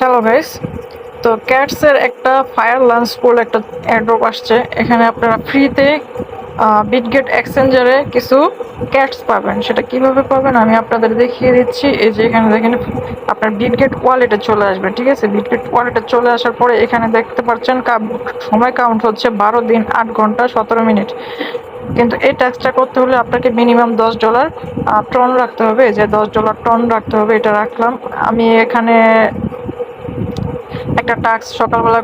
Hello guys তো ক্যাটসের একটা fire lunch পুল একটা অ্যাড্রপ আসছে। এখানে আপনারা ফ্রিতে বিটগেট এক্সচেঞ্জারে কিছু ক্যাটস পাবেন। সেটা কীভাবে পাবেন আমি আপনাদের দেখিয়ে দিচ্ছি। এই যে এখানে দেখেন, আপনার বিটগেট ওয়ালেটে চলে আসবে, ঠিক আছে? বিটগেট ওয়ালেটে চলে আসার পরে এখানে দেখতে পাচ্ছেন সময় কাউন্ট হচ্ছে বারো দিন আট ঘণ্টা সতেরো মিনিট। কিন্তু এই ট্যাক্সটা করতে হলে আপনাকে মিনিমাম দশ ডলার টন রাখতে হবে। যে দশ ডলার টন রাখতে হবে, এটা রাখলাম। আমি এখানে একটা টাস্ক সকালবেলা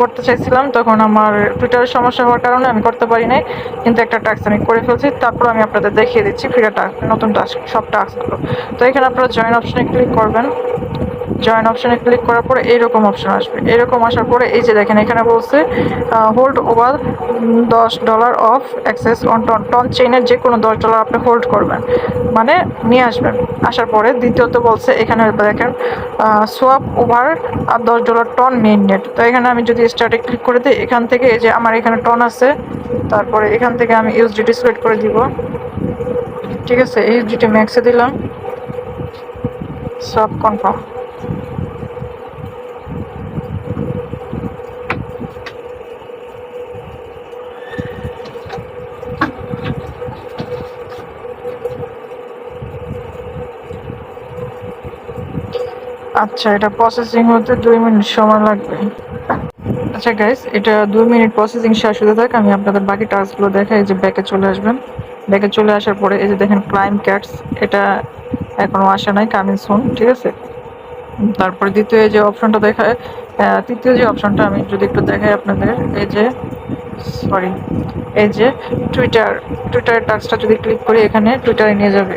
করতে চাইছিলাম, তখন আমার টুইটারের সমস্যা হওয়ার কারণে আমি করতে পারি নাই, কিন্তু একটা টাস্ক আমি করে ফেলছি, তারপর আমি আপনাদের দেখিয়ে দিচ্ছি ফিরে টাস্ক নতুন টাস্ক সব টাস্কগুলো তো এখানে আপনারা জয়েন অপশনে ক্লিক করবেন। জয়েন অপশনে ক্লিক করার পরে এইরকম অপশন আসবে। এরকম আসার পরে এই যে দেখেন, এখানে বলছে হোল্ড ওভার দশ dollar of access on ton ton চেইনের যে কোনো দশ ডলার আপনি হোল্ড করবেন। মানে নিয়ে আসবেন। আসার পরে দ্বিতীয়ত বলছে, এখানে দেখেন সোয়াপ ওভার আর দশ ডলার টন মেইন নেট তো এখানে আমি যদি স্টার্টে ক্লিক করে দিই, এখান থেকে এই যে আমার এখানে টন আছে, তারপরে এখান থেকে আমি ইউএসডিটি সিলেক্ট করে দিব। ঠিক আছে ইউএসডিটি ম্যাক্সে দিলাম। সব কনফার্ম আচ্ছা এটা প্রসেসিং হতে দুই মিনিট সময় লাগবে। আচ্ছা গাইস এটা দুই মিনিট প্রসেসিং শেষ হতে থাক। আমি আপনাদের বাকি টাস্কগুলো দেখাই যে ব্যাকে চলে আসবেন। ব্যাকে চলে আসার পরে এই যে দেখেন ক্লাইম ক্যাটস এটা এখনও আসে নাই কামিং সুন ঠিক আছে? তারপরে দ্বিতীয় এই যে অপশনটা দেখায় তৃতীয় যে অপশনটা আমি যদি একটু দেখাই আপনাদের, এই যে সরি এই যে টুইটার টুইটারের টাস্কটা যদি ক্লিক করি, এখানে টুইটারে নিয়ে যাবে।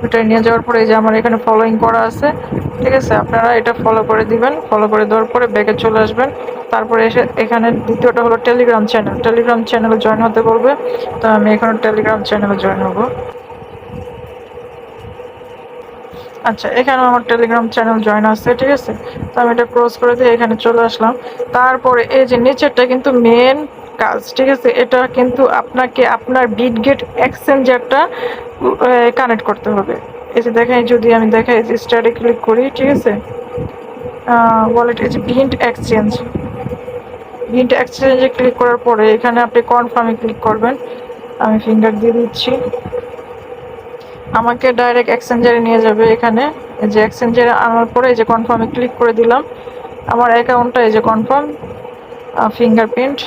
টুইটারে নিয়ে যাওয়ার পরে এই যে আমার এখানে ফলোইং করা আছে, ঠিক আছে? আপনারা এটা ফলো করে দিবেন ফলো করে দেওয়ার পরে ব্যাগে চলে আসবেন। তারপরে এসে এখানে দ্বিতীয়টা হলো টেলিগ্রাম চ্যানেল টেলিগ্রাম চ্যানেলে জয়েন হতে বলবে, তো আমি এখানে টেলিগ্রাম চ্যানেলে জয়েন হব। আচ্ছা এখানে আমার টেলিগ্রাম চ্যানেল জয়েন আছে, ঠিক আছে? তো আমি এটা ক্লোজ করে দিয়ে এখানে চলে আসলাম। তারপরে এই যে নিচেরটা কিন্তু মেন কাজ, ঠিক আছে? এটা কিন্তু আপনাকে আপনার বিটগেট এক্সচেঞ্জারটা কানেক্ট করতে হবে। এই যে দেখাই যদি আমি দেখাই যে স্টারে ক্লিক করি, ঠিক আছে? ওয়ালেট এই যে বিন্ট এক্সচেঞ্জ বিন্ট এক্সচেঞ্জে ক্লিক করার পরে এখানে আপনি কনফার্মে ক্লিক করবেন। আমি ফিঙ্গার দিয়ে দিচ্ছি। আমাকে ডাইরেক্ট এক্সচেঞ্জারে নিয়ে যাবে এখানে। যে এক্সচেঞ্জারে আনার পরে এই যে কনফার্মে ক্লিক করে দিলাম। আমার অ্যাকাউন্টটা এই যে কনফার্ম ফিঙ্গারপ্রিন্ট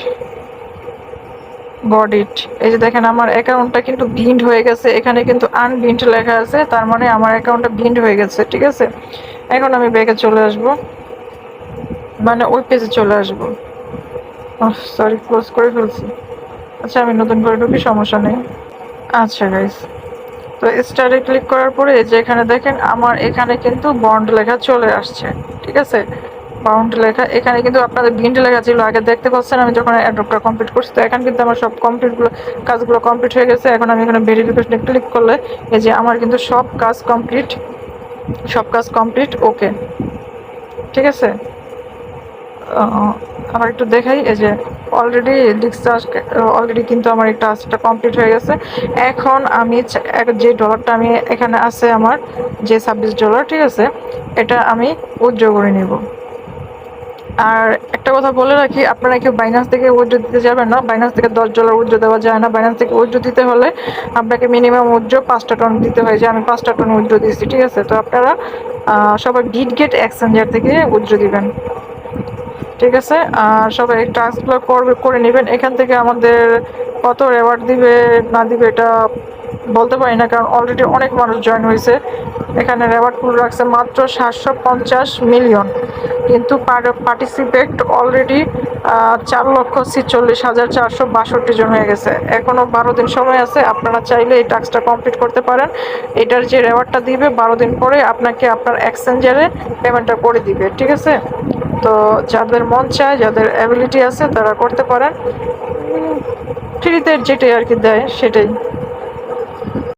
গড ইট এই যে দেখেন আমার অ্যাকাউন্টটা কিন্তু বিন্ড হয়ে গেছে, এখানে কিন্তু আনবিন্ড লেখা আছে, তার মানে আমার অ্যাকাউন্টটা বিন্ড হয়ে গেছে, ঠিক আছে? এখন আমি ব্যাগে চলে আসব। মানে ওই পেজে চলে আসব। সরি ক্লোজ করে ফেলছি। আচ্ছা আমি নতুন করে ঢুকি, সমস্যা নেই। আচ্ছা গাইস তো স্টারে ক্লিক করার পরে যে এখানে দেখেন, আমার এখানে কিন্তু বন্ড লেখা চলে আসছে, ঠিক আছে? বাউন্ড লেখা, এখানে কিন্তু আপনাদের বিন্ড লেখা ছিল। আগে দেখতে পাচ্ছেন, আমি যখন অ্যাডপটা কমপ্লিট করছি, তো এখন কিন্তু আমার সব কমপ্লিটগুলো কাজগুলো কমপ্লিট হয়ে গেছে। এখন আমি এখানে ভেরিফিকেশনে ক্লিক করলে, এই যে আমার কিন্তু সব কাজ কমপ্লিট সব কাজ কমপ্লিট ওকে ঠিক আছে? আবার একটু দেখাই, এই যে অলরেডি ডিসচার্জ অলরেডি কিন্তু আমার এই টাস্কটা কমপ্লিট হয়ে গেছে। এখন আমি যে ডলারটা আমি এখানে আছে আমার, যে ছাব্বিশ ডলার ঠিক আছে? এটা আমি উইথড্র করে নিব। আর একটা কথা বলে রাখি, আপনারা কেউ বাইনান্স থেকে উইথড্র দিতে যাবেন না। বাইনান্স থেকে দশ ডলার উইথড্র দেওয়া যায় না। বাইনান্স থেকে উইথড্র দিতে হলে আপনাকে মিনিমাম উইথড্র পাঁচটা টন দিতে হয় যে, আমি পাঁচটা টন উইথড্র দিচ্ছি ঠিক আছে? তো আপনারা সবাই বিট গেট এক্সচেঞ্জার থেকে উইথড্র দিবেন। ঠিক আছে? আর সবাই টাস্কগুলো করবে করে নেবেন। এখান থেকে আমাদের কত রেওয়ার্ড দিবে, না দিবে, এটা বলতে পারি না, কারণ অলরেডি অনেক মানুষ জয়েন হয়েছে। এখানে রেওয়ার্ড পুল রাখছে মাত্র সাতশো পঞ্চাশ মিলিয়ন কিন্তু পার্টিসিপেট অলরেডি চার লক্ষ ছিচল্লিশ হাজার চারশো বাষট্টি জন হয়ে গেছে। এখনও বারো দিন সময় আছে, আপনারা চাইলে এই টাস্কটা কমপ্লিট করতে পারেন। এটার যে রেওয়ার্ডটা দিবে, বারো দিন পরে আপনাকে আপনার এক্সচেঞ্জারে পেমেন্টটা করে দিবে, ঠিক আছে? তো যাদের মন চায়, যাদের অ্যাবিলিটি আছে, তারা করতে পারেন। ফ্রিতে যেটাই আর কি দেয়, সেটাই।